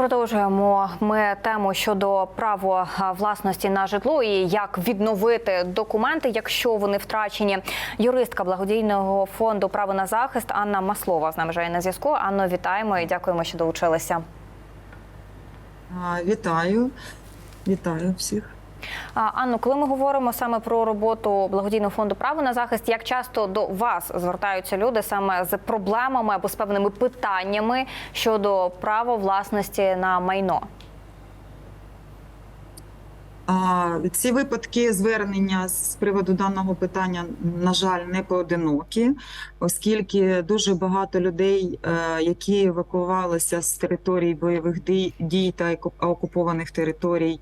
продовжуємо ми тему щодо права власності на житло і як відновити документи, якщо вони втрачені. Юристка благодійного фонду право на захист Анна Маслова з нами вже є на зв'язку. Анно, вітаємо і дякуємо, що долучилися. Вітаю, вітаю всіх. А, Анно, коли ми говоримо саме про роботу благодійного фонду право на захист, як часто до вас звертаються люди саме з проблемами або з певними питаннями щодо права власності на майно? Ці випадки звернення з приводу даного питання, на жаль, не поодинокі, оскільки дуже багато людей, е, які евакуювалися з територій бойових дій- та окупованих територій,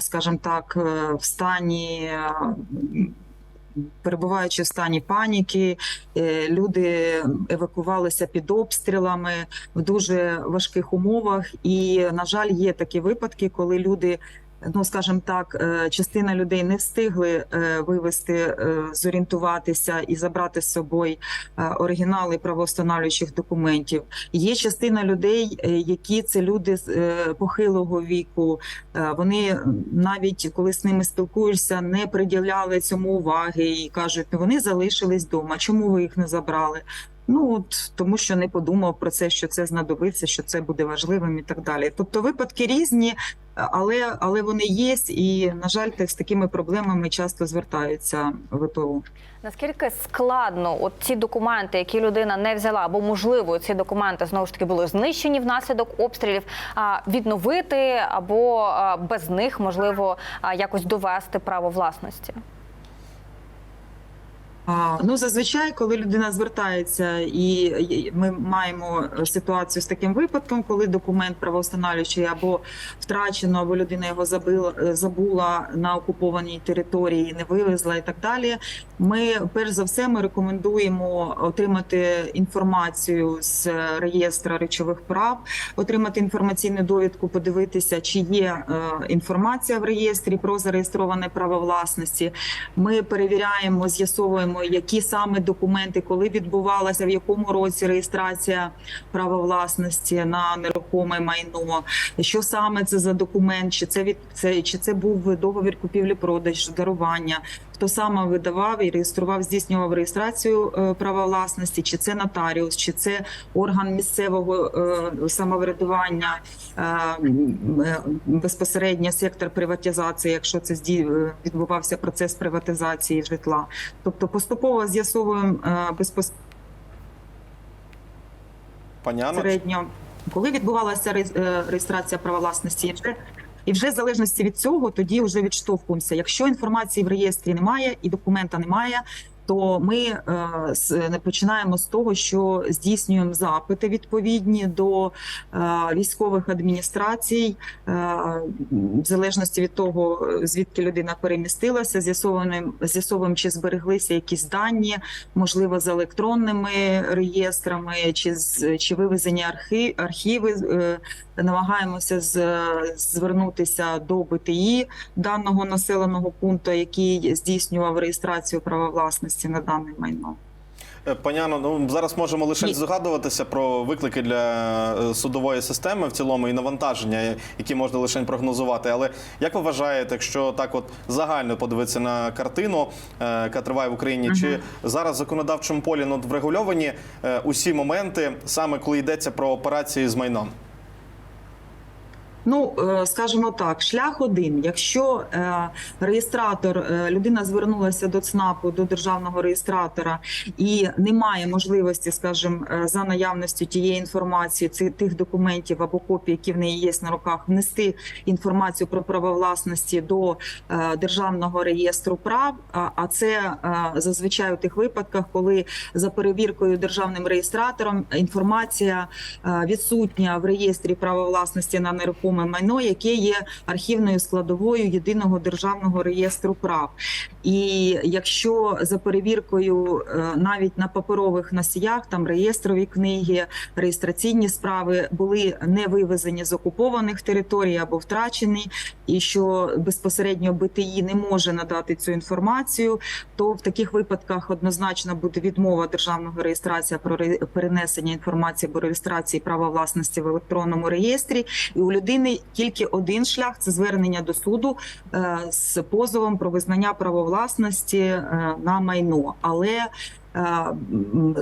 скажімо так, е, в стані. е, Перебуваючи в стані паніки, е, люди евакувалися під обстрілами в дуже важких умовах. І, на жаль, є такі випадки, коли люди ну скажімо так, е, частина людей не встигли е, вивести, е, зорієнтуватися і забрати з собою оригінали правоустанавлюючих документів. Є частина людей, які це люди з похилого віку. Вони навіть коли з ними спілкуєшся, не приділяли цьому уваги і кажуть, ну вони залишились вдома. Чому ви їх не забрали? Ну от тому, що не подумав про це, що це знадобиться, що це буде важливим і так далі. Тобто випадки різні, але але вони є, і на жаль, з такими проблемами часто звертаються ВПО. Наскільки складно от ці документи, які людина не взяла, або можливо ці документи знову ж таки були знищені внаслідок обстрілів, а, відновити або без них можливо якось довести право власності? Ну, зазвичай, коли людина звертається, і ми маємо ситуацію з таким випадком, коли документ правоустанавлюючий або втрачено, або людина його забила, забула на окупованій території, не вивезла і так далі. Ми перш за все ми рекомендуємо отримати інформацію з реєстра речових прав, отримати інформаційну довідку, подивитися, чи є е, інформація в реєстрі про зареєстроване право власності. Ми перевіряємо, з'ясовуємо, які саме документи, коли відбувалася, в якому році реєстрація права власності на нерухоме майно, що саме це за документ, чи це від це чи це був договір купівлі-продаж, дарування. Хто саме видавав і реєстрував, здійснював реєстрацію е, права власності, чи це нотаріус, чи це орган місцевого е, самоврядування, е, безпосередньо сектор приватизації, якщо це відбувався процес приватизації житла. Тобто поступово з'ясовуємо Пані безпосередньо, коли відбувалася реєстрація права власності. Вже і вже в залежності від цього тоді вже відштовхуємося. Якщо інформації в реєстрі немає і документа немає, то ми е, не починаємо з того, що здійснюємо запити відповідні до е, військових адміністрацій, е, в залежності від того, звідки людина перемістилася, з'ясовуємо, чи збереглися якісь дані, можливо, з електронними реєстрами, чи з чи вивезені архи, архіви. е, Намагаємося з, звернутися до БТІ даного населеного пункту, який здійснював реєстрацію права власності на дане майно. е, пані Анно, ну зараз можемо лише Ні. здогадуватися про виклики для е, судової системи в цілому і навантаження, які можна лише прогнозувати. Але як ви вважаєте, якщо так от загально подивитися на картину, е, яка триває в Україні, чи зараз в законодавчому полі ну, врегульовані усі моменти, саме коли йдеться про операції з майном? Ну, е, скажімо так, шлях один. Якщо е, реєстратор, е, людина звернулася до ЦНАПу, до державного реєстратора, і немає можливості, скажімо, за наявністю тієї інформації, тих документів або копій, які в неї є на руках, внести інформацію про право власності до державного реєстру прав. А, це зазвичай у тих випадках, коли за перевіркою державним реєстратором інформація відсутня в реєстрі права власності на нерухоме нерухоме майно, яке є архівною складовою єдиного державного реєстру прав. І якщо за перевіркою е, навіть на паперових носіях, там реєстрові книги, реєстраційні справи були не вивезені з окупованих територій або втрачені, і що безпосередньо БТІ не може надати цю інформацію, то в таких випадках однозначно буде відмова державного реєстрація про перенесення інформації або реєстрації права власності в електронному реєстрі. І у людини тільки один шлях це звернення до суду е, з позовом про визнання правовласності е, на майно. Але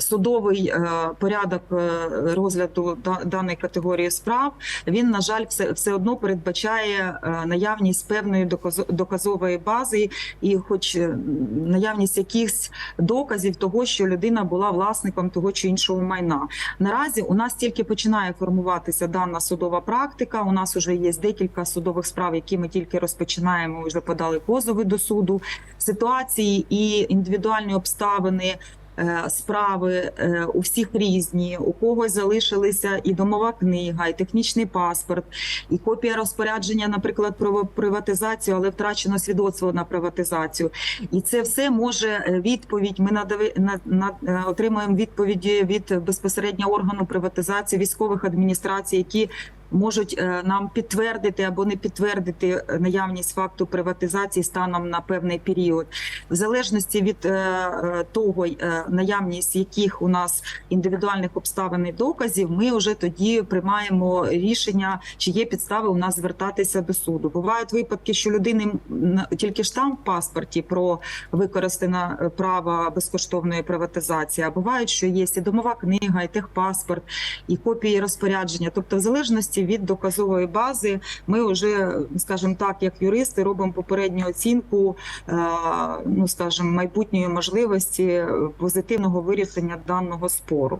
судовий е, порядок е, розгляду даної категорії справ він на жаль все, все одно передбачає е, наявність певної доказової бази і, хоч е, наявність якихось доказів того, що людина була власником того чи іншого майна. Наразі у нас тільки починає формуватися дана судова практика. У нас вже є декілька судових справ, які ми тільки розпочинаємо. Вже подали позови до суду. Ситуації і індивідуальні обставини. Е, Справи е, у всіх різні, у когось залишилися і домова книга, і технічний паспорт, і копія розпорядження, наприклад, про приватизацію, але втрачено свідоцтво на приватизацію. І це все може е, відповідь. Ми надави на, на отримуємо відповіді від безпосередньо органу приватизації військових адміністрацій, які можуть е, нам підтвердити або не підтвердити е, наявність факту приватизації станом на певний період, в залежності від е, того, наявність яких у нас індивідуальних обставин і доказів, ми вже тоді приймаємо рішення, чи є підстави у нас звертатися до суду. Бувають випадки, що людини тільки штамп в паспорті про використане право безкоштовної приватизації. А бувають, що є і домова книга, і техпаспорт, і копії розпорядження. Тобто, в залежності від доказової бази, ми вже, скажімо так, як юристи, робимо попередню оцінку, е, ну скажімо, майбутньої можливості позитивного вирішення даного спору.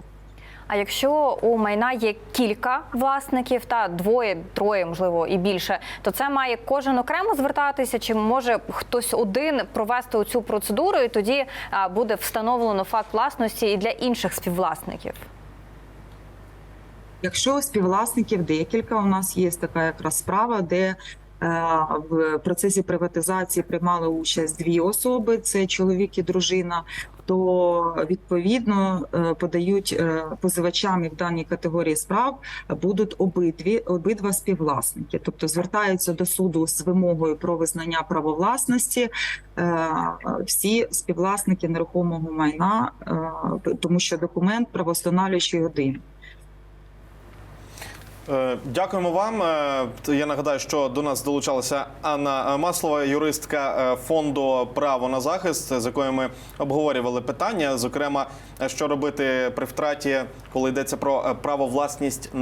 А якщо у майна є кілька власників та двоє, троє, можливо, і більше, то це має кожен окремо звертатися, чи може хтось один провести цю процедуру, і тоді буде встановлено факт власності і для інших співвласників. Якщо співвласників декілька, у нас є така якраз справа, де е, в процесі приватизації приймали участь дві особи: це чоловік і дружина. То відповідно е, подають е, позивачами в даній категорії справ будуть обидві обидва співвласники, тобто звертаються до суду з вимогою про визнання правовласності всі співвласники нерухомого майна, тому що документ правостановлюючий один. Е, Дякуємо вам. Е, Я нагадаю, що до нас долучалася Анна Маслова, юристка е, фонду Право на захист, з якою ми обговорювали питання. Зокрема, що робити при втраті, коли йдеться про право власність